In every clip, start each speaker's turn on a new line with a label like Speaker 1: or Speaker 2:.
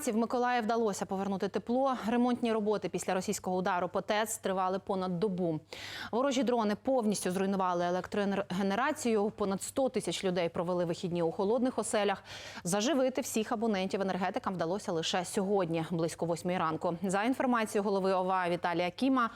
Speaker 1: Вранці в Миколаїв вдалося повернути тепло. Ремонтні роботи після російського удару по ТЕЦ тривали понад добу. Ворожі дрони повністю зруйнували електрогенерацію. Понад 100 тисяч людей провели вихідні у холодних оселях. Заживити всіх абонентів енергетикам вдалося лише сьогодні, близько восьмої ранку. За інформацією голови ОВА Віталія Кіма,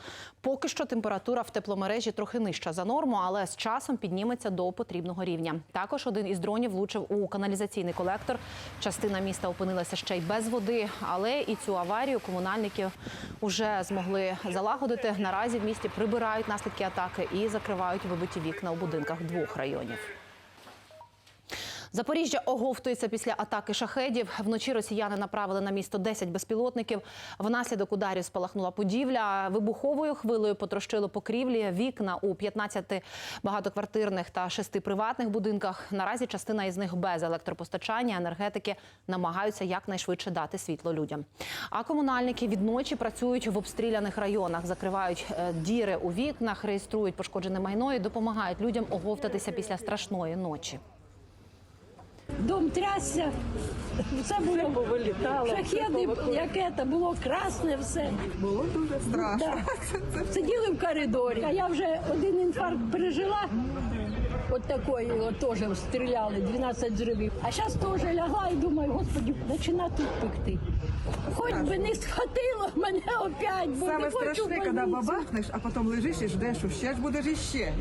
Speaker 1: поки що температура в тепломережі трохи нижча за норму, але з часом підніметься до потрібного рівня. Також один із дронів влучив у каналізаційний колектор. Частина міста опинилася ще й без води, але і цю аварію комунальники вже змогли залагодити. Наразі в місті прибирають наслідки атаки і закривають вибиті вікна у будинках двох районів. Запоріжжя оговтується після атаки шахедів. Вночі росіяни направили на місто 10 безпілотників. Внаслідок ударів спалахнула будівля. Вибуховою хвилею потрощило покрівлі, вікна у 15 багатоквартирних та 6 приватних будинках. Наразі частина із них без електропостачання. Енергетики намагаються якнайшвидше дати світло людям. А комунальники відночі працюють в обстріляних районах, закривають е, діри у вікнах, реєструють пошкоджене майно і допомагають людям оговтатися після страшної ночі.
Speaker 2: Дом трясся, все було вилітало. Шахеди, яке це було красне все.
Speaker 3: Було дуже страшно.
Speaker 2: Да. Сиділи в коридорі. А я вже один інфаркт пережила. От такої, от теж стріляли, 12 зривів. А зараз теж лягла і думаю, господи, почина тут пекти. Хоч би не схватило мене опять, бо
Speaker 3: Саме
Speaker 2: не хочу
Speaker 3: страшне, коли бабахнеш, а потім лежиш і ждеш, що ще ж буде ж іще.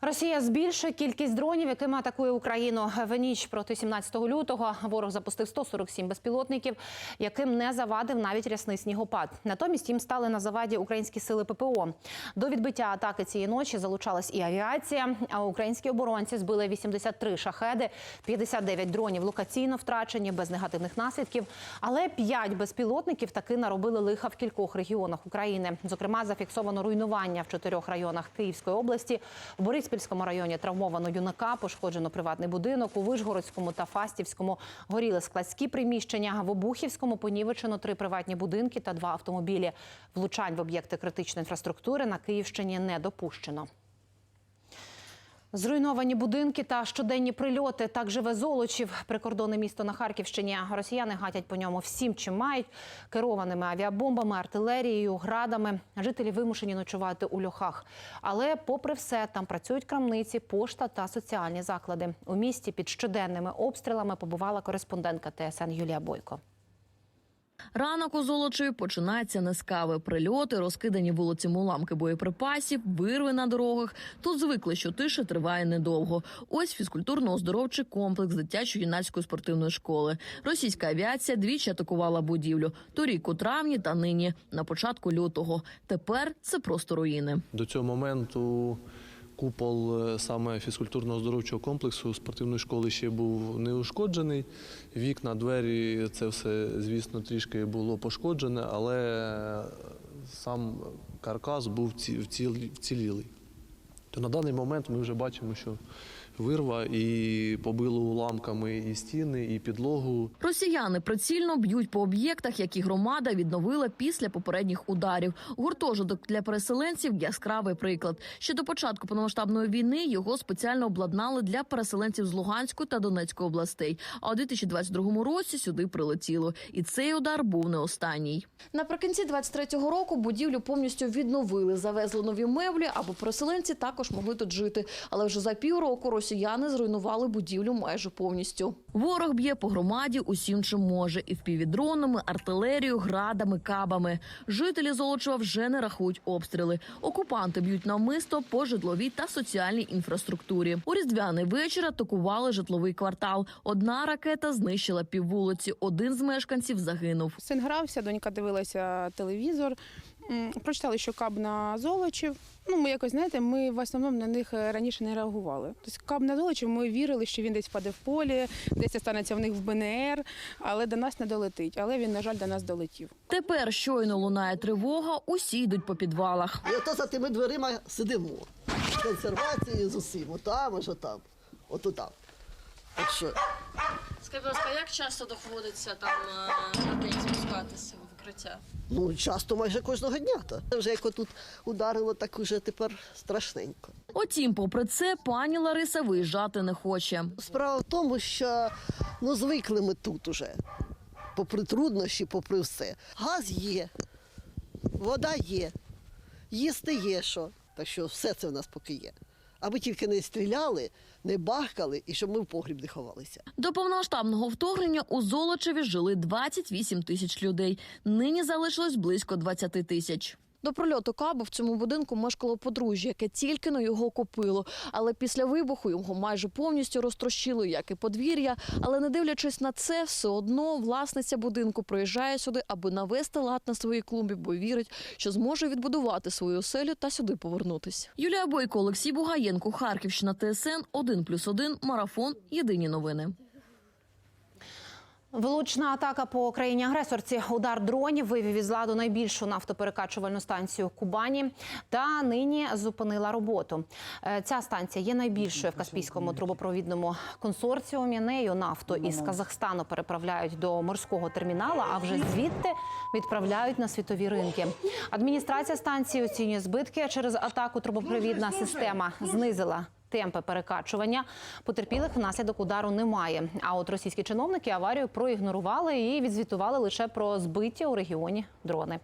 Speaker 1: Росія збільшує кількість дронів, якими атакує Україну в ніч проти 17 лютого. Ворог запустив 147 безпілотників, яким не завадив навіть рясний снігопад. Натомість їм стали на заваді українські сили ППО. До відбиття атаки цієї ночі залучалась і авіація. А українські оборонці збили 83 шахеди, 59 дронів локаційно втрачені без негативних наслідків. Але 5 безпілотників таки наробили лиха в кількох регіонах України. Зокрема, зафіксовано руйнування в чотирьох районах Київської області. В Бориспільському районі травмовано юнака, пошкоджено приватний будинок. У Вишгородському та Фастівському горіли складські приміщення. В Обухівському понівечено три приватні будинки та два автомобілі. Влучань в об'єкти критичної інфраструктури на Київщині не допущено. Зруйновані будинки та щоденні прильоти. Так живе Золочів, прикордонне місто на Харківщині. Росіяни гатять по ньому всім, чим мають керованими авіабомбами, артилерією, градами. Жителі вимушені ночувати у льохах. Але, попри все, там працюють крамниці, пошта та соціальні заклади. У місті під щоденними обстрілами побувала кореспондентка ТСН Юлія Бойко.
Speaker 4: Ранок у Золочеві починається не з кави. Прильоти, розкидані вулицям уламки боєприпасів, вирви на дорогах. Тут звикли, що тиша триває недовго. Ось фізкультурно-оздоровчий комплекс дитячо-юнацької спортивної школи. Російська авіація двічі атакувала будівлю. Торік у травні та нині на початку лютого. Тепер це просто руїни.
Speaker 5: До цього моменту купол е, саме фізкультурно-оздоровчого комплексу спортивної школи ще був не ушкоджений. Вікна, двері, це все, звісно, трішки було пошкоджене, але сам каркас був вцілілий. То на даний момент ми вже бачимо, що вирва і побило уламками і стіни, і підлогу.
Speaker 4: Росіяни прицільно б'ють по об'єктах, які громада відновила після попередніх ударів. Гуртожиток для переселенців яскравий приклад. Ще до початку повномасштабної війни його спеціально обладнали для переселенців з Луганської та Донецької областей. А у 2022 році сюди прилетіло. І цей удар був не останній. Наприкінці 23-го року будівлю повністю відновили, завезли нові меблі, аби переселенці також могли тут жити. Але вже за півроку росіяни зруйнували будівлю майже повністю. Ворог б'є по громаді усім, чим може, і впівдронами, артилерією, градами, кабами. Жителі Золочева вже не рахують обстріли. Окупанти б'ють навмисто по житловій та соціальній інфраструктурі. У різдвяний вечір атакували житловий квартал. Одна ракета знищила піввулиці. Один з мешканців загинув.
Speaker 6: Син грався, донька дивилася телевізор. Прочитали, що каб на золочів. Ну, ми якось знаєте, ми в основному на них е, раніше не реагували. Тобто каб на золочів, ми вірили, що він десь впаде в полі, десь станеться в них в БНР, але до нас не долетить. Але він, на жаль, до нас долетів.
Speaker 4: Тепер щойно лунає тривога. Усі йдуть по підвалах.
Speaker 7: І ото за тими дверима сидимо. Консервації з усім. Отам, аж отам. Ото там. Що,
Speaker 8: Скажіть, будь ласка, як часто доводиться там е, людей спускатися в укриття?
Speaker 7: Ну, часто майже кожного дня. То. Вже як отут ударило, так уже тепер страшненько.
Speaker 4: Утім, попри це, пані Лариса виїжджати не хоче.
Speaker 7: Справа в тому, що ну, звикли ми тут уже. Попри труднощі, попри все. Газ є, вода є, їсти є що. Так що все це в нас поки є. Аби тільки не стріляли, не бахкали і щоб ми в погріб не ховалися.
Speaker 4: До повномасштабного вторгнення у Золочеві жили 28 тисяч людей. Нині залишилось близько 20 тисяч. До прильоту кабу в цьому будинку мешкало подружжя, яке тільки но його купило. Але після вибуху його майже повністю розтрощило, як і подвір'я. Але не дивлячись на це, все одно власниця будинку приїжджає сюди, аби навести лад на своїй клумбі, бо вірить, що зможе відбудувати свою оселю та сюди повернутись. Юлія Бойко, Олексій Бугаєнко, Харківщина, ТСН 1+,1, Марафон. Єдині новини.
Speaker 1: Влучна атака по країні агресорці. Удар дронів вивів із ладу найбільшу нафтоперекачувальну станцію Кубані та нині зупинила роботу. Е, Ця станція є найбільшою в Каспійському трубопровідному консорціумі. Нею нафту із Казахстану переправляють до морського терміналу, а вже звідти відправляють на світові ринки. Адміністрація станції оцінює збитки через атаку. Трубопровідна система знизила. Темпи перекачування потерпілих внаслідок удару немає. А от російські чиновники аварію проігнорували і відзвітували лише про збиті у регіоні дрони.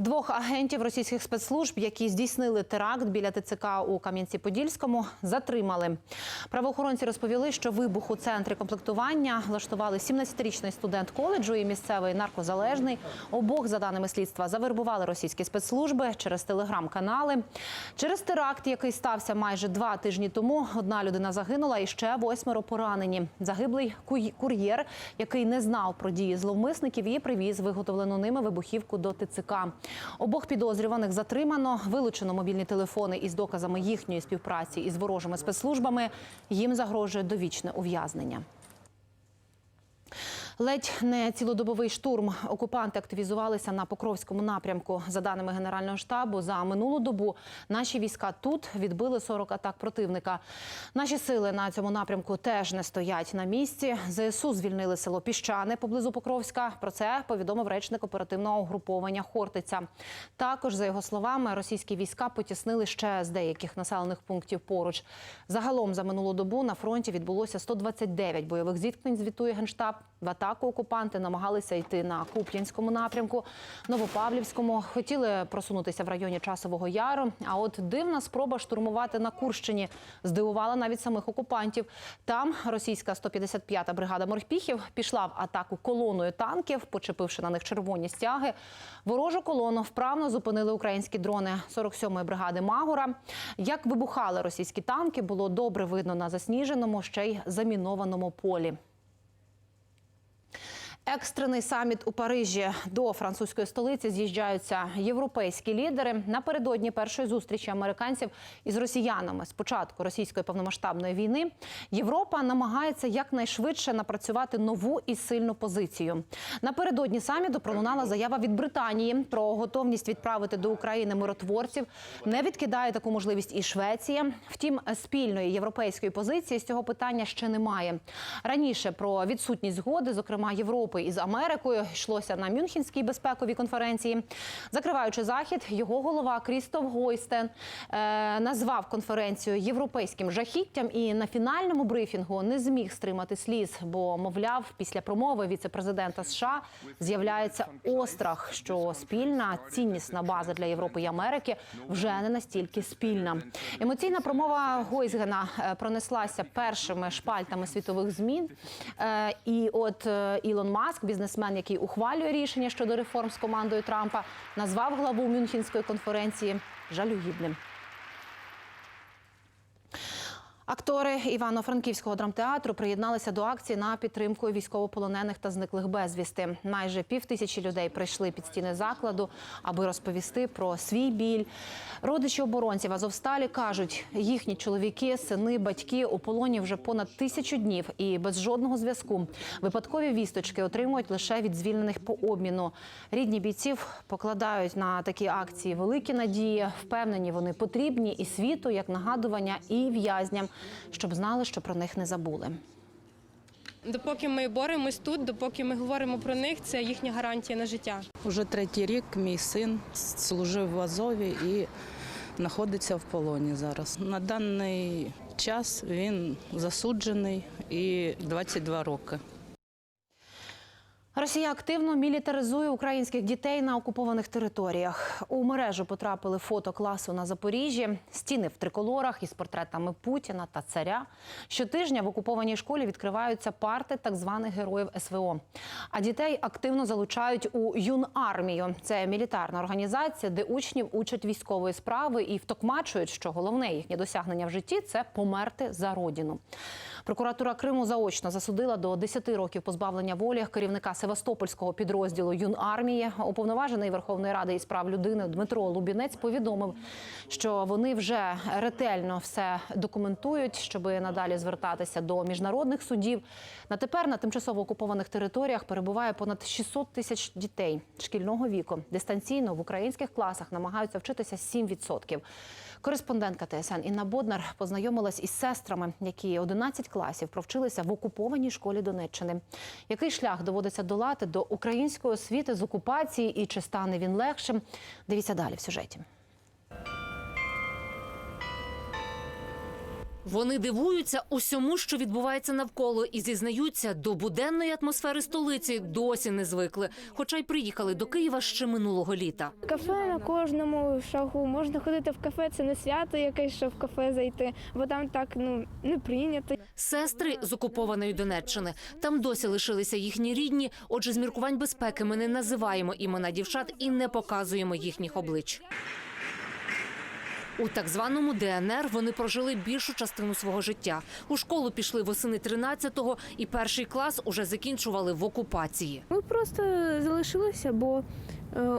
Speaker 1: Двох агентів російських спецслужб, які здійснили теракт біля ТЦК у Кам'янці-Подільському, затримали. Правоохоронці розповіли, що вибух у центрі комплектування влаштували 17-річний студент коледжу і місцевий наркозалежний. Обох, за даними слідства, завербували російські спецслужби через телеграм-канали. Через теракт, який стався майже два тижні тому, одна людина загинула і ще восьмеро поранені. Загиблий кур'єр, який не знав про дії зловмисників, і привіз виготовлену ними вибухівку до ТЦК. Обох підозрюваних затримано, вилучено мобільні телефони із доказами їхньої співпраці із ворожими спецслужбами. Їм загрожує довічне ув'язнення. Ледь не цілодобовий штурм. Окупанти активізувалися на Покровському напрямку. За даними Генерального штабу, за минулу добу наші війська тут відбили 40 атак противника. Наші сили на цьому напрямку теж не стоять на місці. ЗСУ звільнили село Піщане поблизу Покровська. Про це повідомив речник оперативного угруповання Хортиця. Також, за його словами, російські війська потіснили ще з деяких населених пунктів поруч. Загалом за минулу добу на фронті відбулося 129 бойових зіткнень. Звітує генштаб. В атаку окупанти намагалися йти на Куп'янському напрямку, Новопавлівському. Хотіли просунутися в районі Часового Яру. А от дивна спроба штурмувати на Курщині здивувала навіть самих окупантів. Там російська 155-та бригада морпіхів пішла в атаку колоною танків, почепивши на них червоні стяги. Ворожу колону вправно зупинили українські дрони 47-ї бригади Магура. Як вибухали російські танки, було добре видно на засніженому, ще й замінованому полі. Екстрений саміт у Парижі до французької столиці з'їжджаються європейські лідери. Напередодні першої зустрічі американців із росіянами з початку російської повномасштабної війни Європа намагається якнайшвидше напрацювати нову і сильну позицію. Напередодні саміту пролунала заява від Британії про готовність відправити до України миротворців. Не відкидає таку можливість і Швеція. Втім, спільної європейської позиції з цього питання ще немає. Раніше про відсутність згоди, зокрема Європи із Америкою, йшлося на Мюнхенській безпековій конференції. Закриваючи захід, його голова Крістоф Гойстен е, назвав конференцію європейським жахіттям і на фінальному брифінгу не зміг стримати сліз, бо мовляв, після промови віце-президента США з'являється острах, що спільна ціннісна база для Європи і Америки вже не настільки спільна. Емоційна промова Гойзгена е, пронеслася першими шпальтами світових змін. Е, І от е, Ілон Маск, бізнесмен, який ухвалює рішення щодо реформ з командою Трампа, назвав главу Мюнхенської конференції жалюгідним. Актори Івано-Франківського драмтеатру приєдналися до акції на підтримку військовополонених та зниклих безвісти. Майже пів тисячі людей прийшли під стіни закладу, аби розповісти про свій біль. Родичі оборонців Азовсталі кажуть, їхні чоловіки, сини, батьки у полоні вже понад тисячу днів і без жодного зв'язку. Випадкові вісточки отримують лише від звільнених по обміну. Рідні бійців покладають на такі акції великі надії. Впевнені, вони потрібні і світу як нагадування, і в'язням, щоб знали, що про них не забули.
Speaker 8: Допоки ми боремось тут, допоки ми говоримо про них, це їхня гарантія на життя.
Speaker 9: Уже третій рік мій син служив в Азові і знаходиться в полоні зараз. На даний час він засуджений і 22 роки.
Speaker 1: Росія активно мілітаризує українських дітей на окупованих територіях. У мережу потрапили фото класу на Запоріжжі, стіни в триколорах із портретами Путіна та царя. Щотижня в окупованій школі відкриваються парти так званих героїв СВО. А дітей активно залучають у юнармію. Це мілітарна організація, де учнів учать військової справи і втокмачують, що головне їхнє досягнення в житті це померти за родину. Прокуратура Криму заочно засудила до 10 років позбавлення волі керівника Севастопольського підрозділу Юнармії. Уповноважений Верховної Ради із прав людини Дмитро Лубінець повідомив, що вони вже ретельно все документують, щоб надалі звертатися до міжнародних судів. На тепер на тимчасово окупованих територіях перебуває понад 600 тисяч дітей шкільного віку. Дистанційно в українських класах намагаються вчитися 7%. Кореспондентка ТСН Інна Боднар познайомилась із сестрами, які 11 класів провчилися в окупованій школі Донеччини. Який шлях доводиться долати до української освіти з окупації і чи стане він легшим? Дивіться далі в сюжеті.
Speaker 10: Вони дивуються усьому, що відбувається навколо, і зізнаються, до буденної атмосфери столиці досі не звикли, хоча й приїхали до Києва ще минулого літа.
Speaker 11: Кафе на кожному шагу. Можна ходити в кафе, це не свято якесь, що в кафе зайти, бо там так ну не прийнято.
Speaker 10: Сестри з окупованої Донеччини. Там досі лишилися їхні рідні. Отже, з міркувань безпеки ми не називаємо імена дівчат і не показуємо їхніх облич. У так званому ДНР вони прожили більшу частину свого життя. У школу пішли восени 13-го і перший клас уже закінчували в окупації.
Speaker 11: Ми просто залишилися, бо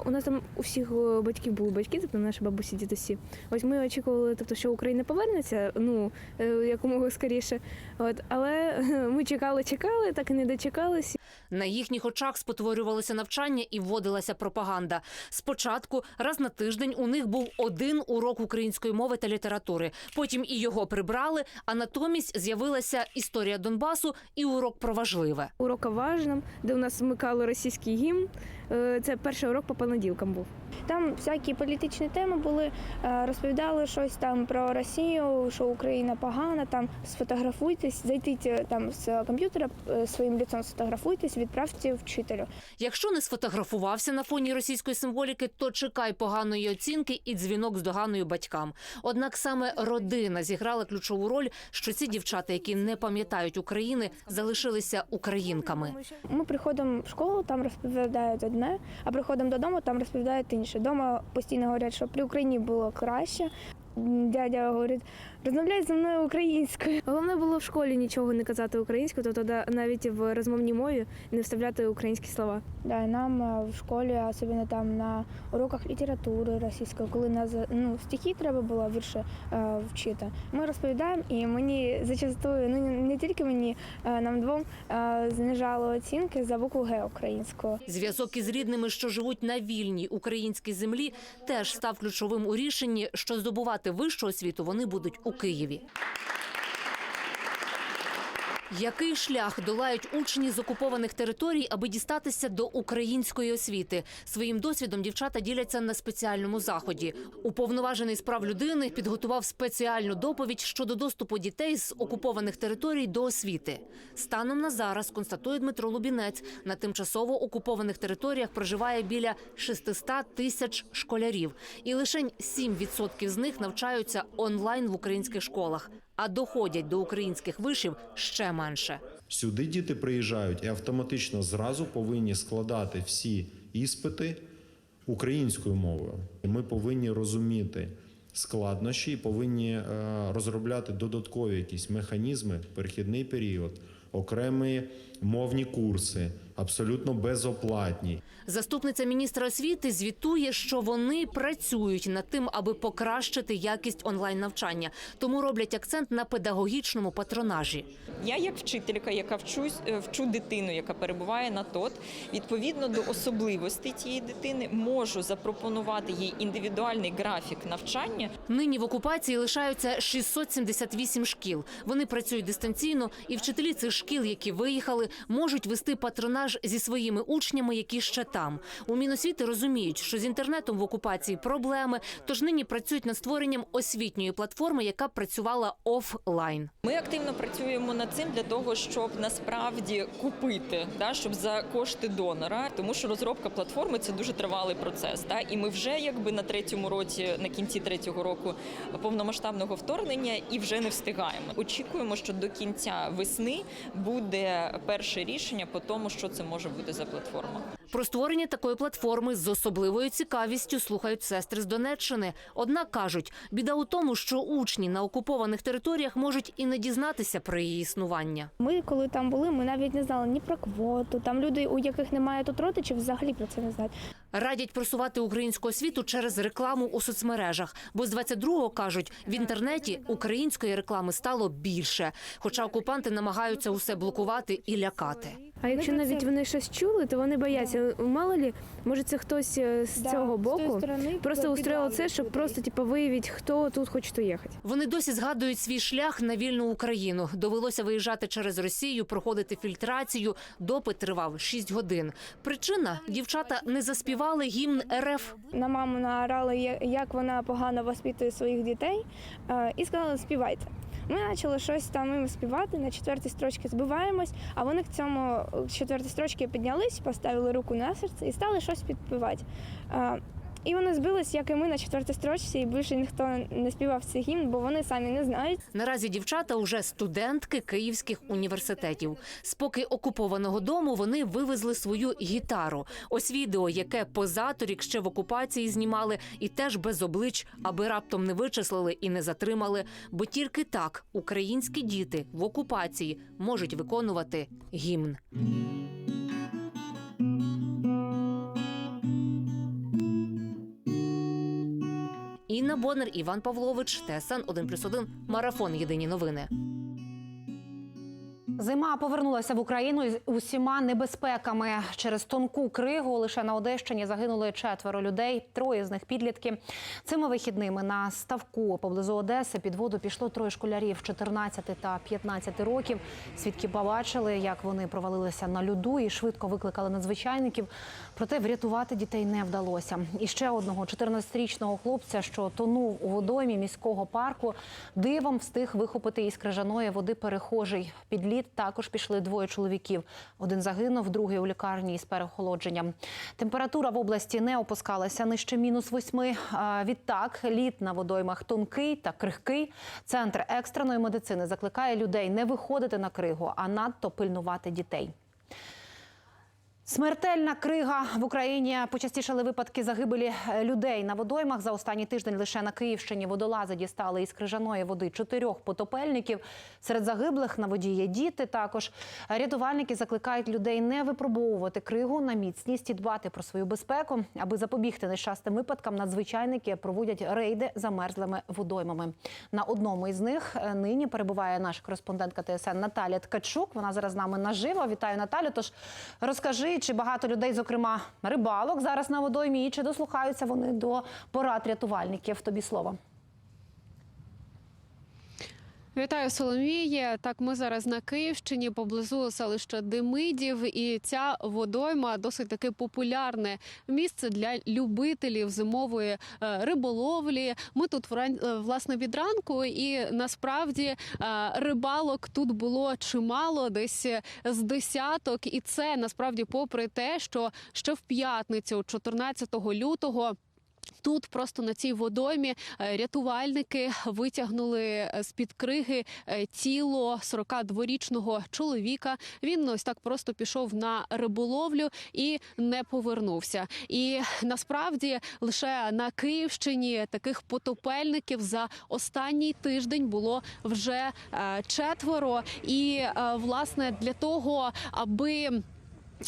Speaker 11: у нас там у всіх е, батьків були батьки, тобто наші бабусі, дідусі. Ось ми очікували, тобто, що Україна повернеться, ну е, якомога скоріше. От але е, ми чекали, чекали, так і не дочекалися.
Speaker 10: На їхніх очах спотворювалося навчання і вводилася пропаганда. Спочатку раз на тиждень у них був один урок української мови та літератури. Потім і його прибрали. А натомість з'явилася історія Донбасу і урок про важливе.
Speaker 11: Урок о важном, де у нас вмикали російський гімн. Е, Це перший урок по понеділкам був. Там всякі політичні теми були, е, розповідали щось там про Росію, що Україна погана. Там сфотографуйтесь, зайдіть там з комп'ютера е, своїм ліцом сфотографуйтесь, відправте вчителю.
Speaker 10: Якщо не сфотографувався на фоні російської символіки, то чекай поганої оцінки і дзвінок з доганою батькам. Однак саме родина зіграла ключову роль, що ці дівчата, які не пам'ятають України, залишилися українками.
Speaker 11: Ми приходимо в школу, там розповідають одне, а приходимо додому, там розповідають інше. Дома постійно говорять, що при Україні було краще. Дядя говорить, розмовляй зі мною українською. Головне було в школі нічого не казати українською, тобто навіть в розмовній мові не вставляти українські слова. Да, нам е, в школі, особливо там на уроках літератури російської, коли нас ну, стихи треба було вірші е, вчити. Ми розповідаємо, і мені зачастую, ну не- тільки мені, е, нам двом е, знижали оцінки за букву Г українською.
Speaker 10: Зв'язок із рідними, що живуть на вільній українській землі, теж став ключовим у рішенні, що здобувати вищу освіту вони будуть у Києві. Який шлях долають учні з окупованих територій, аби дістатися до української освіти? Своїм досвідом дівчата діляться на спеціальному заході. Уповноважений з прав людини підготував спеціальну доповідь щодо доступу дітей з окупованих територій до освіти. Станом на зараз констатує Дмитро Лубінець. На тимчасово окупованих територіях проживає біля 600 тисяч школярів, і лише 7% з них навчаються онлайн в українських школах, а доходять до українських вишів ще менше.
Speaker 12: Сюди діти приїжджають і автоматично зразу повинні складати всі іспити українською мовою. Ми повинні розуміти складнощі і повинні е, розробляти додаткові якісь механізми, перехідний період, окремі мовні курси, абсолютно безоплатні.
Speaker 10: Заступниця міністра освіти звітує, що вони працюють над тим, аби покращити якість онлайн навчання, тому роблять акцент на педагогічному патронажі.
Speaker 13: Я, як вчителька, яка вчусь, е, вчу дитину, яка перебуває на ТОТ, відповідно до особливостей тієї дитини, можу запропонувати їй індивідуальний графік навчання.
Speaker 10: Нині в окупації лишаються 678 шкіл. Вони працюють дистанційно, і вчителі цих шкіл, які виїхали, можуть вести патронаж зі своїми учнями, які ще там. У Міносвіти розуміють, що з інтернетом в окупації проблеми, тож нині працюють над створенням освітньої платформи, яка працювала офлайн.
Speaker 13: Ми активно працюємо над цим для того, щоб насправді купити, да, щоб за кошти донора, тому що розробка платформи це дуже тривалий процес. Да, і ми вже якби на третьому році, на кінці третього року повномасштабного вторгнення і вже не встигаємо. Очікуємо, що до кінця весни буде перше рішення по тому, що це може бути за платформа.
Speaker 10: Про створення такої платформи з особливою цікавістю слухають сестри з Донеччини. Однак кажуть, біда у тому, що учні на окупованих територіях можуть і не дізнатися про її існування.
Speaker 11: Ми, коли там були, ми навіть не знали ні про квоту. Там люди, у яких немає тут родичів, взагалі про це не знають.
Speaker 10: Радять просувати українську освіту через рекламу у соцмережах, бо з 22-го, кажуть, в інтернеті української реклами стало більше. Хоча окупанти намагаються усе блокувати і лякати.
Speaker 11: А якщо навіть вони щось чули, то вони бояться. Мало лі, може це хтось е, з цього боку просто устроїв це, щоб просто типу, виявити, хто тут хоче уїхати.
Speaker 10: Вони досі згадують свій шлях на вільну Україну. Довелося виїжджати через Росію, проходити фільтрацію. Допит тривав 6 годин. Причина дівчата не заспівали гімн РФ.
Speaker 11: На маму наорали, як вона погано воспитує своїх дітей, е, і сказали, співайте. Ми почали щось там їм співати, на четвертій строчці збиваємось, а вони к цьому четвертій строчці піднялись, поставили руку на серце і стали щось підпівати. І вони збились, як і ми на четвертій строчці, і більше ніхто не співав цей гімн, бо вони самі не знають.
Speaker 10: Наразі дівчата уже студентки київських університетів. З поки окупованого дому вони вивезли свою гітару. Ось відео, яке позаторік ще в окупації знімали, і теж без облич, аби раптом не вичислили і не затримали. Бо тільки так українські діти в окупації можуть виконувати гімн. Інна Бонер, Іван Павлович, ТСН 1+,1, Марафон. Єдині новини.
Speaker 1: Зима повернулася в Україну із усіма небезпеками. Через тонку кригу лише на Одещині загинули четверо людей, троє з них підлітки. Цими вихідними на ставку поблизу Одеси під воду пішло троє школярів 14 та 15 років. Свідки побачили, як вони провалилися на льоду і швидко викликали надзвичайників. Проте врятувати дітей не вдалося. І ще одного 14-річного хлопця, що тонув у водоймі міського парку, дивом встиг вихопити із крижаної води перехожий. Під лід також пішли двоє чоловіків. Один загинув, другий у лікарні із переохолодженням. Температура в області не опускалася нижче мінус восьми. Відтак лід на водоймах тонкий та крихкий. Центр екстреної медицини закликає людей не виходити на кригу, а надто пильнувати дітей. Смертельна крига в Україні почастішали випадки загибелі е, людей на водоймах. За останній тиждень лише на Київщині водолази дістали із крижаної води чотирьох потопельників. Серед загиблих на воді є діти. Також рятувальники закликають людей не випробовувати кригу на міцність і дбати про свою безпеку. Аби запобігти нещасним випадкам, надзвичайники проводять рейди замерзлими водоймами. На одному із них е, нині перебуває наша кореспондентка ТСН Наталя Ткачук. Вона зараз з нами наживо. Вітаю Наталю. Тож розкажи, чи багато людей, зокрема рибалок, зараз на водоймі, і чи дослухаються вони до порад рятувальників? Тобі слово.
Speaker 14: Вітаю Соломіє. Так, ми зараз на Київщині поблизу селища Демидів, і ця водойма досить таки популярне місце для любителів зимової е, риболовлі. Ми тут е, власне від ранку, і насправді е, рибалок тут було чимало, десь з десяток. І це насправді, попри те, що ще в п'ятницю, 14 лютого. Тут просто на цій водоймі е, рятувальники витягнули з під криги е, тіло 42-річного чоловіка. Він ось так просто пішов на риболовлю і не повернувся. І насправді лише на Київщині таких потопельників за останній тиждень було вже е, четверо. І е, власне для того, аби е,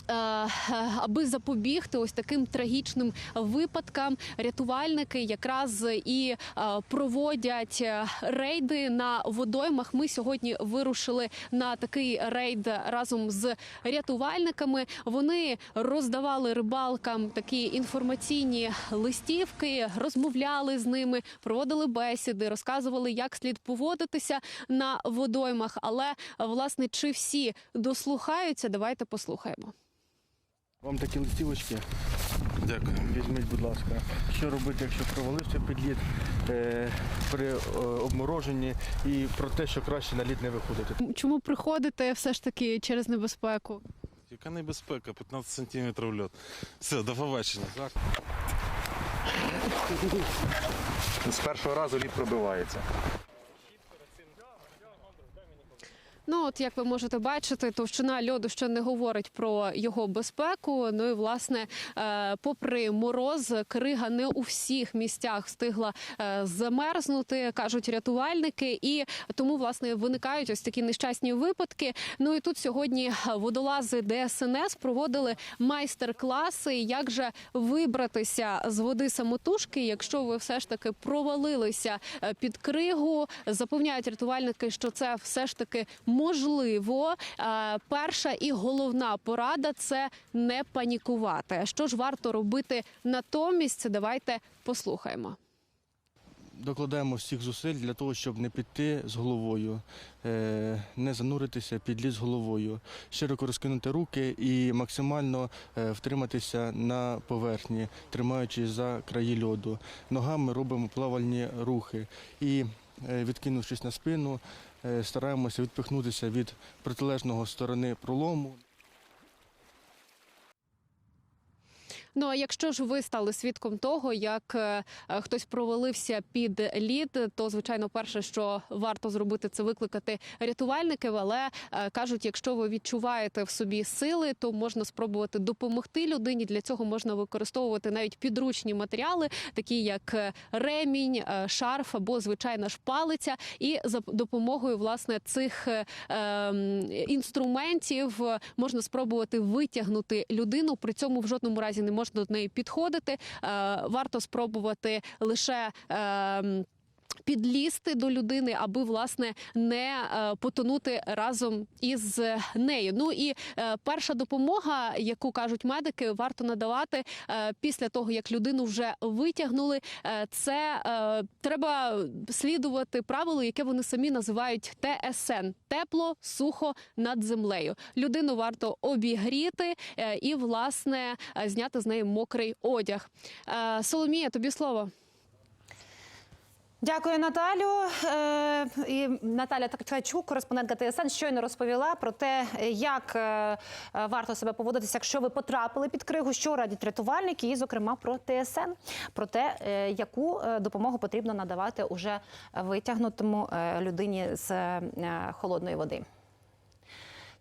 Speaker 14: аби запобігти ось таким трагічним випадкам, рятувальники якраз і е, проводять е, рейди на водоймах. Ми сьогодні вирушили на такий рейд разом з рятувальниками. Вони роздавали рибалкам такі інформаційні листівки, розмовляли з ними, проводили бесіди, розказували, як слід поводитися на водоймах. Але власне чи всі дослухаються? Давайте послухаємо.
Speaker 15: Вам такі листівочки. Дякую. Візьміть, будь ласка. Що робити, якщо провалився підліт е, при е, обмороженні і про те, що краще на лід не виходити.
Speaker 14: Чому приходите все ж таки через небезпеку?
Speaker 16: Яка небезпека? 15 сантиметрів льот. Все, до побачення. Так.
Speaker 15: З першого разу лід пробивається.
Speaker 14: Ну, от як ви можете бачити, товщина льоду ще не говорить про його безпеку. Ну і власне, е, попри мороз, крига не у всіх місцях встигла е, замерзнути, кажуть рятувальники, і тому власне виникають ось такі нещасні випадки. Ну і тут сьогодні водолази ДСНС проводили майстер-класи, як же вибратися з води самотужки, якщо ви все ж таки провалилися е, під кригу. Запевняють рятувальники, що це все ж таки можливо. Е, Перша і головна порада це не панікувати. Що ж варто робити натомість? Давайте послухаємо.
Speaker 15: Докладаємо всіх зусиль для того, щоб не піти з головою, е, не зануритися під лід з головою, широко розкинути руки і максимально е, втриматися на поверхні, тримаючись за краї льоду. Ногами робимо плавальні рухи і, відкинувшись на спину, стараємося відпихнутися від протилежного сторони пролому.
Speaker 14: Ну а якщо ж ви стали свідком того, як е, е, хтось провалився під лід, то звичайно, перше, що варто зробити, це викликати рятувальників. Але е, кажуть, якщо ви відчуваєте в собі сили, то можна спробувати допомогти людині. Для цього можна використовувати навіть підручні матеріали, такі як ремінь, шарф або звичайна ж палиця. І за допомогою власне цих ем, інструментів можна спробувати витягнути людину. При цьому в жодному разі не можна до неї підходити. Е, Варто спробувати лише. Підлізти до людини, аби власне не е, потонути разом із нею. Ну і е, перша допомога, яку кажуть медики, варто надавати е, після того, як людину вже витягнули. Це треба слідувати правилу, яке вони самі називають ТСН тепло, сухо над землею. Людину варто обігріти і власне зняти з неї мокрий одяг. Соломія, тобі слово.
Speaker 1: Дякую, Наталю. Е, і Наталя Ткачук, кореспондентка ТСН, щойно розповіла про те, як е, варто себе поводитися, якщо ви потрапили під кригу, що радять рятувальники, і, зокрема, про ТСН, про те, е, яку допомогу потрібно надавати уже витягнутому людині з холодної води.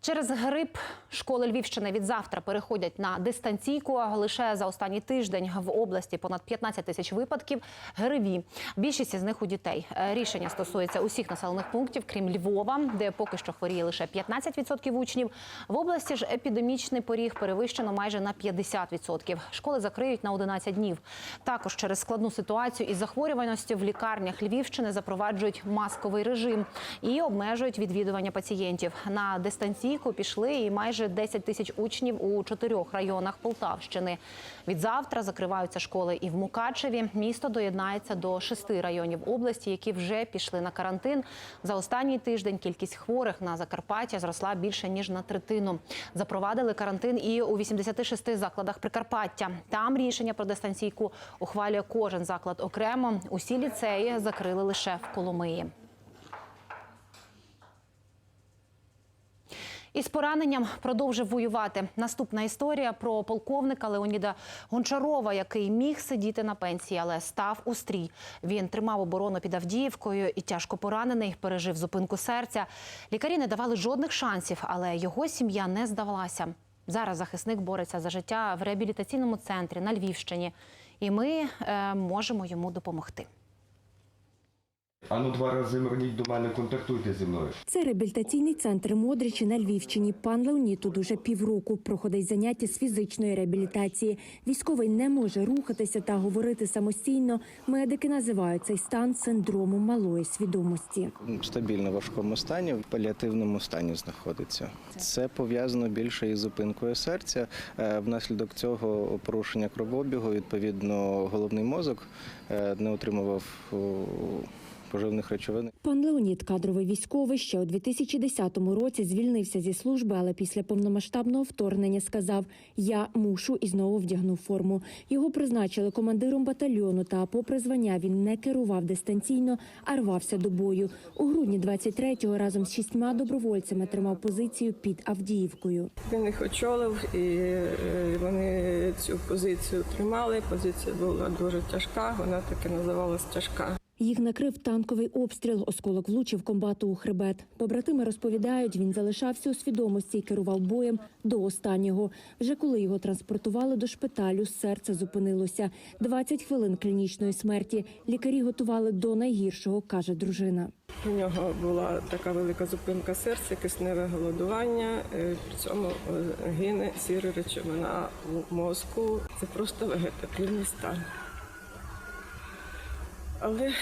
Speaker 1: Через грип школи Львівщини від завтра переходять на дистанційку. Лише за останній тиждень в області понад 15 тисяч випадків ГРВІ. Більшість із них у дітей. Е, Рішення стосується усіх населених пунктів, крім Львова, де поки що хворіє лише 15% учнів. В області ж епідемічний поріг перевищено майже на 50%. Школи закриють на 11 днів. Також через складну ситуацію із захворюваності в лікарнях Львівщини запроваджують масковий режим і обмежують відвідування пацієнтів. На дистанційку пішли і майже 10 тисяч учнів у чотирьох районах Полтавщини. Від завтра закриваються школи і в Мукачеві. Місто доєднається до шести районів області, які вже пішли на карантин. За останній тиждень кількість хворих на Закарпаття зросла більше ніж на третину. Запровадили карантин і у 86 закладах Прикарпаття. Там рішення про дистанційку ухвалює кожен заклад окремо. Усі ліцеї закрили лише в Коломиї. Із пораненням продовжив воювати. Наступна історія про полковника Леоніда Гончарова, який міг сидіти на пенсії, але став у стрій. Він тримав оборону під Авдіївкою і тяжко поранений, пережив зупинку серця. Лікарі не давали жодних шансів, але його сім'я не здавалася. Зараз захисник бореться за життя в реабілітаційному центрі на Львівщині, і ми е, можемо йому допомогти.
Speaker 17: Ану два рази верніть до мене, контактуйте зі мною.
Speaker 18: Це реабілітаційний центр Модричі на Львівщині. Пан Леонід тут уже півроку проходить заняття з фізичної реабілітації. Військовий не може рухатися та говорити самостійно. Медики називають цей стан синдромом малої свідомості.
Speaker 19: стабільно в важкому стані, в паліативному стані знаходиться. Це пов'язано більше із зупинкою серця. Е, Внаслідок цього порушення кровообігу, відповідно, головний мозок е, не отримував поживних речовин.
Speaker 18: Пан Леонід, кадровий військовий, ще у 2010 році звільнився зі служби, але після повномасштабного вторгнення сказав: Я мушу і знову вдягнув форму. Його призначили командиром батальйону. Та, попри звання, він не керував дистанційно, а рвався до бою. У грудні 23-го разом з шістьма добровольцями тримав позицію під Авдіївкою.
Speaker 20: Він їх очолив, і е, вони цю позицію тримали. Позиція була дуже тяжка, вона таки називалась тяжка.
Speaker 18: Їх накрив танковий обстріл. Осколок влучив комбату у хребет. Побратими розповідають, він залишався у свідомості і керував боєм до останнього. Вже коли його транспортували до шпиталю, серце зупинилося. 20 хвилин клінічної смерті. Лікарі готували до найгіршого, каже дружина.
Speaker 20: У нього була така велика зупинка серця, кисневе голодування. е, При цьому е, гине сіра речовина у мозку. Це просто вегетативний стан. Але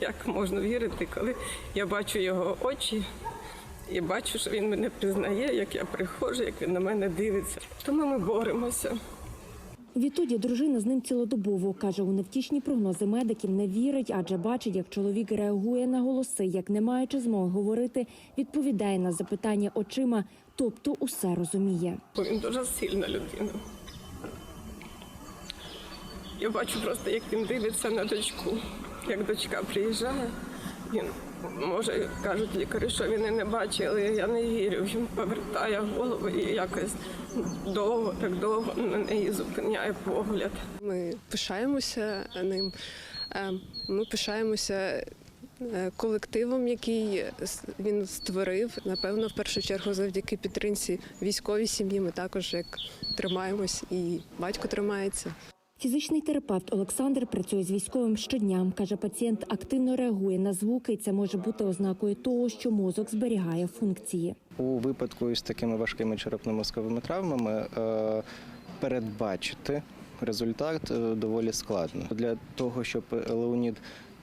Speaker 20: як можна вірити, коли я бачу його очі і бачу, що він мене признає, як я приходжу, як він на мене дивиться. Тому ми боремося.
Speaker 18: Відтоді дружина з ним цілодобово каже, у невтішні прогнози медиків не вірить, адже бачить, як чоловік реагує на голоси, як не маючи змоги говорити, відповідає на запитання очима, тобто усе розуміє.
Speaker 20: Він дуже сильна людина. Я бачу просто, як він дивиться на дочку. Як дочка приїжджає, він може кажуть лікарі, що він і не бачить, але я не вірю. Він повертає голову і якось довго, так довго на неї зупиняє погляд.
Speaker 21: Ми пишаємося ним. Е, Ми пишаємося е, колективом, який він створив. Напевно, в першу чергу, завдяки підтримці військовій сім'ї. Ми також як тримаємось, і батько тримається.
Speaker 18: Фізичний терапевт Олександр працює з військовим щодня. Каже, пацієнт активно реагує на звуки, і це може бути ознакою того, що мозок зберігає функції.
Speaker 19: У випадку із такими важкими черепно-мозковими травмами е, передбачити результат е, доволі складно. Для того, щоб Леонід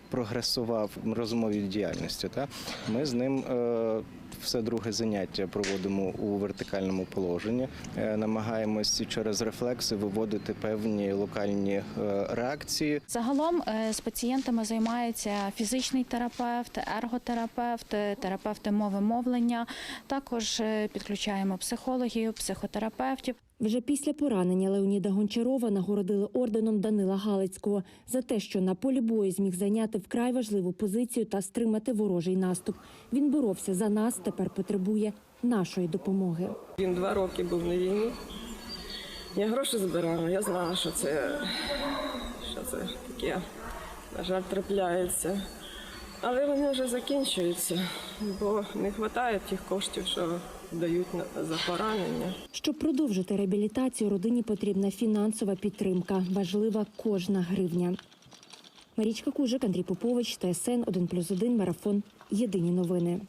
Speaker 19: прогресував розумовій діяльності, та, ми з ним е, все друге заняття проводимо у вертикальному положенні, е, намагаємось через рефлекси виводити певні локальні е, реакції.
Speaker 22: Загалом з пацієнтами займається фізичний терапевт, ерготерапевт, терапевти мови мовлення. Також підключаємо психологів, психотерапевтів.
Speaker 18: Вже після поранення Леоніда Гончарова нагородили орденом Данила Галицького за те, що на полі бою зміг зайняти вкрай важливу позицію та стримати ворожий наступ. Він боровся за нас, тепер потребує нашої допомоги.
Speaker 20: Він два роки був на війні. Я гроші збирала, я знала, що це, що це таке, на жаль, трапляється. Але вони вже закінчуються, бо не вистачає тих коштів, що дають за поранення.
Speaker 18: Щоб продовжити реабілітацію, родині потрібна фінансова підтримка. Важлива кожна гривня. Марічка Кужик, Андрій Попович, ТСН 1+,1, Марафон. Єдині новини.